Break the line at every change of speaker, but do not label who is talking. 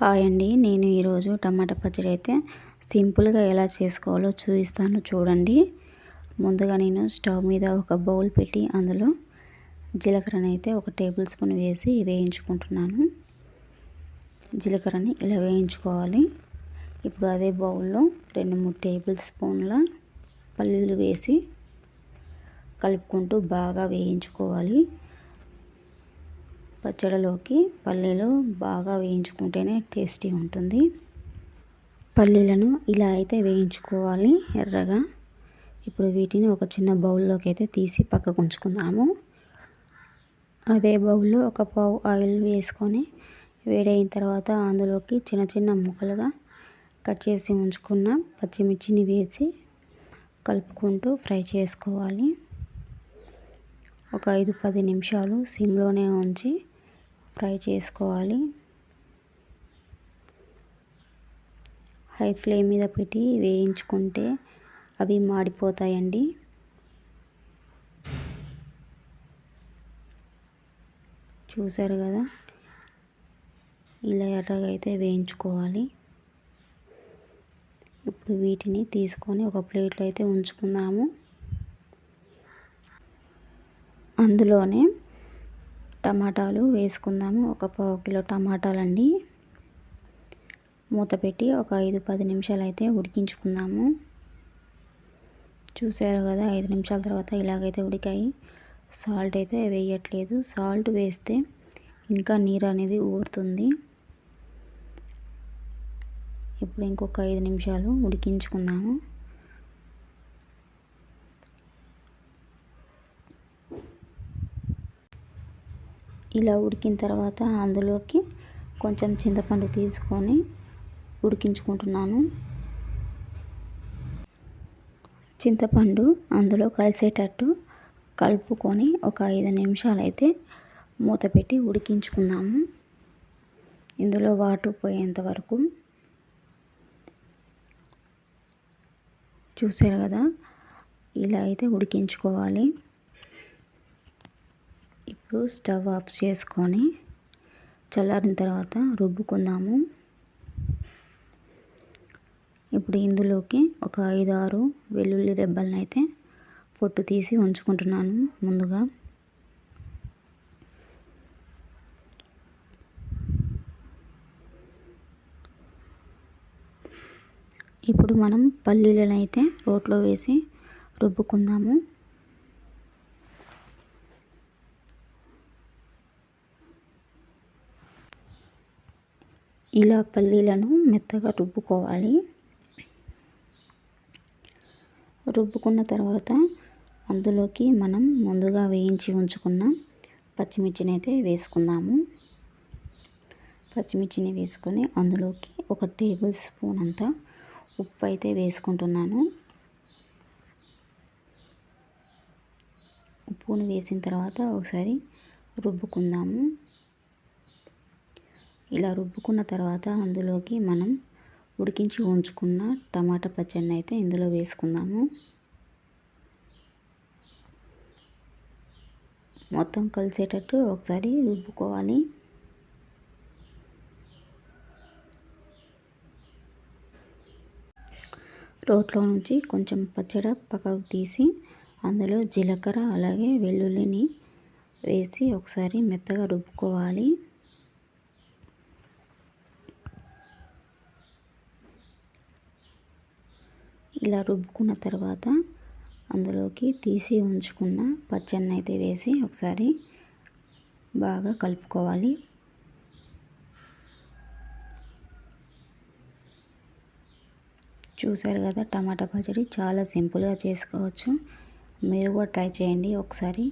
Hi అండి. నేను ఈరోజు టమాటా పచ్చడి అయితే సింపుల్గా ఎలా చేసుకోవాలో చూపిస్తాను చూడండి. ముందుగా నేను స్టవ్ మీద ఒక బౌల్ పెట్టి అందులో జీలకర్రని అయితే ఒక టేబుల్ స్పూన్ వేసి వేయించుకుంటున్నాను. జీలకర్రని ఇలా వేయించుకోవాలి. ఇప్పుడు అదే బౌల్లో రెండు మూడు టేబుల్ స్పూన్ల పల్లీలు వేసి కలుపుకుంటూ బాగా వేయించుకోవాలి. పచ్చడిలోకి పల్లీలు బాగా వేయించుకుంటేనే టేస్టీ ఉంటుంది. పల్లీలను ఇలా అయితే వేయించుకోవాలి ఎర్రగా. ఇప్పుడు వీటిని ఒక చిన్న బౌల్లోకి అయితే తీసి పక్కకు ఉంచుకుందాము. అదే బౌల్లో ఒక పావు ఆయిల్ వేసుకొని వేడైన తర్వాత అందులోకి చిన్న చిన్న ముక్కలుగా కట్ చేసి ఉంచుకున్న పచ్చిమిర్చిని వేసి కలుపుకుంటూ ఫ్రై చేసుకోవాలి. ఒక ఐదు పది నిమిషాలు సిమ్లోనే ఉంచి ఫ్రై చేసుకోవాలి. హై ఫ్లేమ్ మీద పెట్టి వేయించుకుంటే అవి మాడిపోతాయండి. చూసారు కదా? ఇలా ఎర్రగా అయితే వేయించుకోవాలి. ఇప్పుడు వీటిని తీసుకొని ఒక ప్లేట్లో అయితే ఉంచుకుందాము. అందులోనే టమాటాలు వేసుకుందాము. ఒక పావు కిలో టమాటాలండి. మూత పెట్టి ఒక ఐదు పది నిమిషాలు అయితే ఉడికించుకుందాము. చూసారు కదా ఐదు నిమిషాల తర్వాత ఇలాగైతే ఉడికాయి. సాల్ట్ అయితే వేయట్లేదు. సాల్ట్ వేస్తే ఇంకా నీరు అనేది ఊరుతుంది. ఇప్పుడు ఇంకొక ఐదు నిమిషాలు ఉడికించుకుందాము. ఇలా ఉడికిన తర్వాత అందులోకి కొంచెం చింతపండు తీసుకొని ఉడికించుకుంటున్నాను. చింతపండు అందులో కలిసేటట్టు కలుపుకొని ఒక ఐదు నిమిషాలు అయితే మూత పెట్టి ఉడికించుకుందాము. ఇందులో వాటర్ పోయేంత వరకు. చూసారు కదా? ఇలా అయితే ఉడికించుకోవాలి. ఇప్పుడు స్టవ్ ఆఫ్ చేసుకొని చల్లారిన తర్వాత రుబ్బుకుందాము. ఇప్పుడు ఇందులోకి ఒక ఐదు ఆరు వెల్లుల్లి రెబ్బలను అయితే పొట్టు తీసి ఉంచుకుంటున్నాను ముందుగా. ఇప్పుడు మనం పల్లీలను అయితే రోట్లో వేసి రుబ్బుకుందాము. ఇలా పల్లీలను మెత్తగా రుబ్బుకోవాలి. రుబ్బుకున్న తర్వాత అందులోకి మనం ముందుగా వేయించి ఉంచుకున్న పచ్చిమిర్చిని అయితే వేసుకుందాము. పచ్చిమిర్చిని వేసుకొని అందులోకి ఒక టేబుల్ స్పూన్ అంతా ఉప్పు అయితే వేసుకుంటున్నాను. ఉప్పును వేసిన తర్వాత ఒకసారి రుబ్బుకుందాము. ఇలా రుబ్బుకున్న తర్వాత అందులోకి మనం ఉడికించి ఉంచుకున్న టమాటా పచ్చడిని అయితే ఇందులో వేసుకుందాము. మొత్తం కలిసేటట్టు ఒకసారి రుబ్బుకోవాలి. రోట్లో నుంచి కొంచెం పచ్చడి పక్కకు తీసి అందులో జీలకర్ర అలాగే వెల్లుల్లిని వేసి ఒకసారి మెత్తగా రుబ్బుకోవాలి. ఇలా రుబ్బుకున్న తర్వాత అందులోకి తీసి ఉంచుకున్న పచ్చడిని అయితే వేసి ఒకసారి బాగా కలుపుకోవాలి. చూసారు కదా టమాటా పచ్చడి చాలా సింపుల్గా చేసుకోవచ్చు. మీరు కూడా ట్రై చేయండి ఒకసారి.